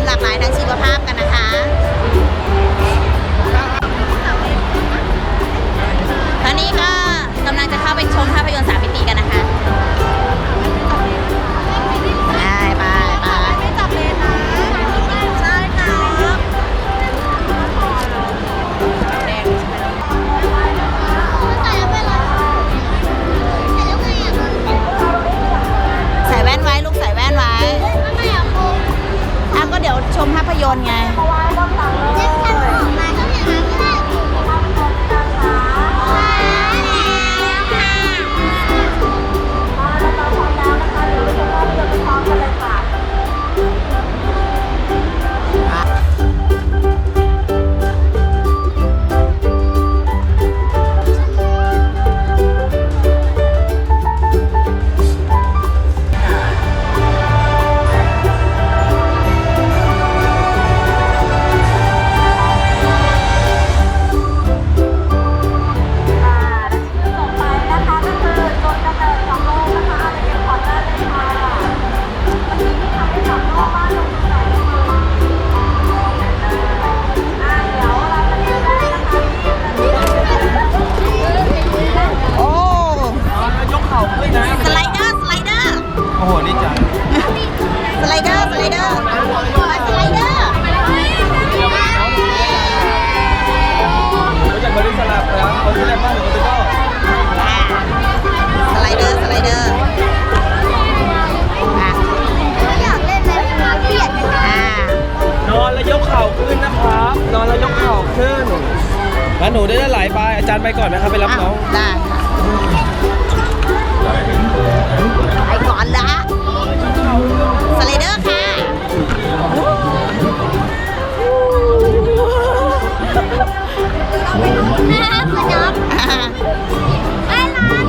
ความหลากหลายทางชีวภาพกันนะคะ ชมภาพยนตร์ไง สไลเดอร์ สไลเดอร์ โอ้โหนี่จังสไลเดอร์ สไลเดอร์มาสไลเดอร์รู้จักบริสลับแล้วคนที่เล่นบ้านหรือคนที่ก็อ่าสไลเดอร์ สไลเดอร์อะอยากเล่นเลยค่ะเปลี่ยนกันอ่านอนแล้วยกเข่าขึ้นนะครับ นอนแล้วยกเข่าขึ้นแล้วหนูได้ไหลไปอาจารย์ไปก่อนนะครับไปรับน้องได้ค่ะ ไปก่อนละสไลเดอร์ค่ะหน้าขยับไอร้น